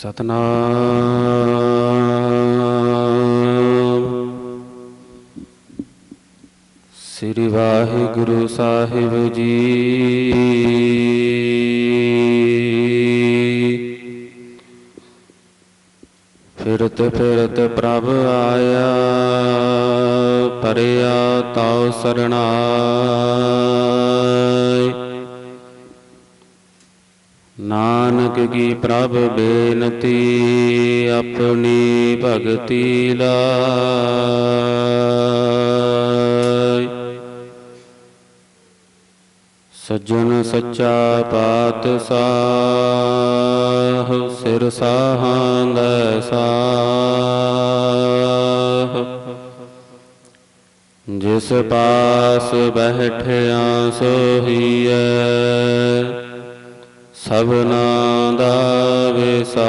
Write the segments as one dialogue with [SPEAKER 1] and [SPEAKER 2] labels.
[SPEAKER 1] ਸਤਨਾਮ। ਸ੍ਰੀ ਵਾਹਿਗੁਰੂ ਸਾਹਿਬ ਜੀ। ਫਿਰਤ ਫਿਰਤ ਪ੍ਰਭ ਆਇਆ ਪਰਿਆ ਤਉ ਸਰਣਾਏ ਨਾਨਕ ਕੀ ਪ੍ਰਭ ਬੇਨਤੀ, ਆਪਣੀ ਭਗਤੀ ਲਾਇ ਸੱਜਣ ਸੱਚਾ ਪਾਤਸ਼ਾਹ, ਸਿਰ ਸਾਹਾਂਦਾ ਸਾਹ। ਜਿਸ ਪਾਸ ਬੈਠਿਆ ਸੋਹੀਐ ਸਭਨਾ ਦਾ ਵਿਸਾਹ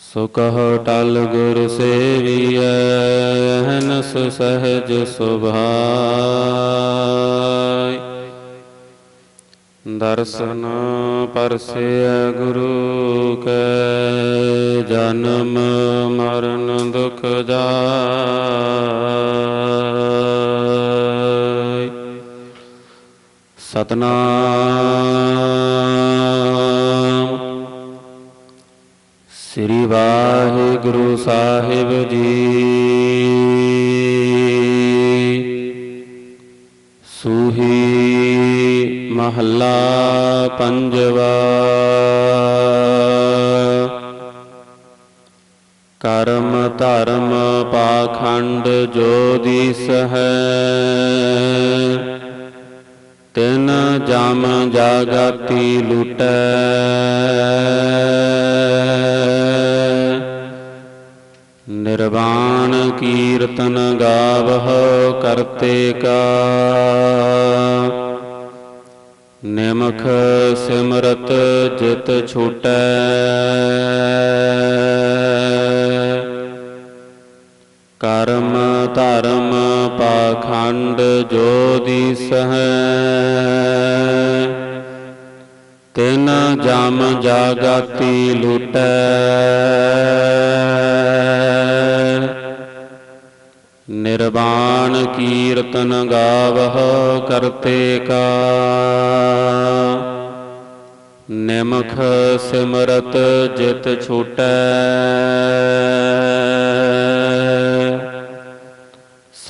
[SPEAKER 1] ਸੁਕਹ ਟਲ ਗੁਰ ਸੇਵੀਐ, ਹਨਸ ਸਹਜ ਸੁਭਾਇ। ਦਰਸ਼ਨ ਪਰਸਿਆ ਗੁਰੂ ਕੈ, ਜਨਮ ਮਰਨ ਦੁਖ ਜਾਇ। ਸਤਨਾਮ। ਸ੍ਰੀ ਵਾਹਿਗੁਰੂ ਸਾਹਿਬ ਜੀ। ਸੂਹੀ ਮਹੱਲਾ ਪੰਜਵਾ। ਕਰਮ ਧਰਮ ਪਾਖੰਡ ਜੋ ਦੀਸ ਹੈ ਤਿਨ ਜਮ ਜਾਗਤੀ ਲੁਟੈ। ਨਿਰਵਾਣ ਕੀਰਤਨ ਗਾਵਹੁ ਕਰਤੇ ਕਾ। ਨਿਮਖ ਸਿਮਰਤ ਜਿਤ ਛੂਟੈ। ਕਰਮ ਧਰਮ ਪਾਖੰਡ ਜੋ ਦੀਸ ਹੈ ਤਿਨ ਜਮ ਜਾਗਤੀ ਲੁਟੈ। ਨਿਰਵਾਣ ਕੀਰਤਨ ਗਾਵਹੁ ਕਰਤੇ ਕਾ। ਨਿਮਖ ਸਿਮਰਤ ਜਿਤ ਛੂਟੈ।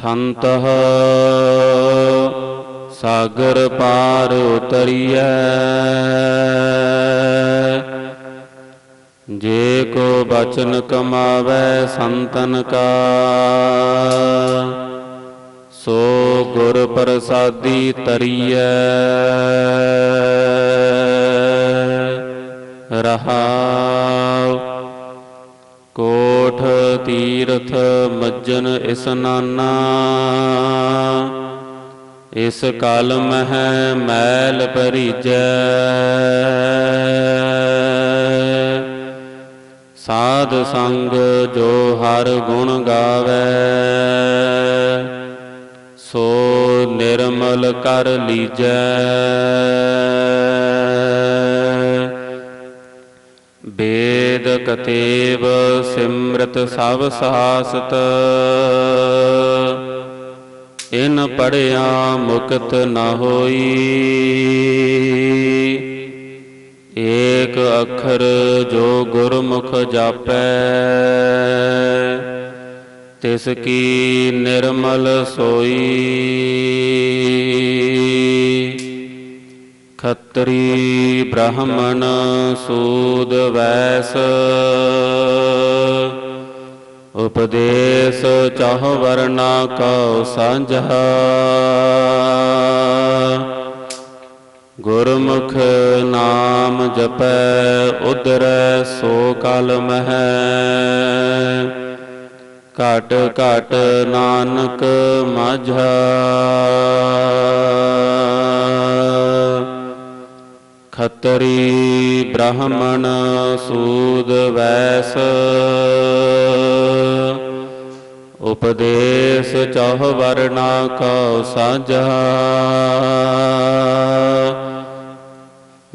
[SPEAKER 1] ਸੰਤਹ ਸਾਗਰ ਪਾਰ ਉਤਰੀਐ। ਜੇ ਕੋ ਬਚਨ ਕਮਾਵੇ ਸੰਤਨ ਕਾ, ਸੋ ਗੁਰ ਪ੍ਰਸਾਦੀ ਤਰੀਐ। ਰਹਾਉ ਕੋਠ ਤੀਰਥ ਮੱਜਨ ਇਸਨਾਨਾ ਇਸ ਕਲ ਮਹਿ ਮੈਲ ਭਰੀਜੈ। ਸਾਧ ਸੰਗ ਜੋ ਹਰ ਗੁਣ ਗਾਵੇ, ਸੋ ਨਿਰਮਲ ਕਰ ਲੀਜੈ। ਬੇਦ ਕਤੇਬ ਸਿਮਰਤ ਸਭ ਸਾਸਤ ਇਨ ਪੜਿਆ ਮੁਕਤ ਨ ਹੋਈ। ਏਕ ਅੱਖਰ ਜੋ ਗੁਰਮੁਖ ਜਾਪੈ, ਤਿਸ ਕੀ ਨਿਰਮਲ ਸੋਈ। ਖੱਤਰੀ ਬ੍ਰਾਹਮਣ ਸੂਦ ਵੈਸ ਉਪਦੇਸ਼ ਚਾਹ ਵਰਨਾ ਕਉ ਸਾਂਝਾ ਗੁਰਮੁਖ ਨਾਮ ਜਪੈ ਉਦਰੈ ਸੋ ਕਲ ਮਹਿ। ਘਟ ਘਟ ਨਾਨਕ ਮਾਝਾ। ਖਤਰੀ ਬ੍ਰਾਹਮਣ ਸੂਦ ਵੈਸ। ਉਪਦੇਸ਼ ਚਹ ਵਰਨਾ ਕਉ ਸਾਂਝਾ।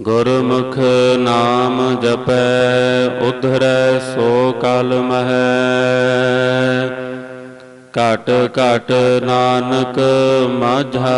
[SPEAKER 1] ਗੁਰਮੁਖ ਨਾਮ ਜਪੈ, ਉਧਰੈ ਸੋ ਕਲ ਮਹਿ। ਘਟ ਘਟ ਨਾਨਕ ਮਾਝਾ।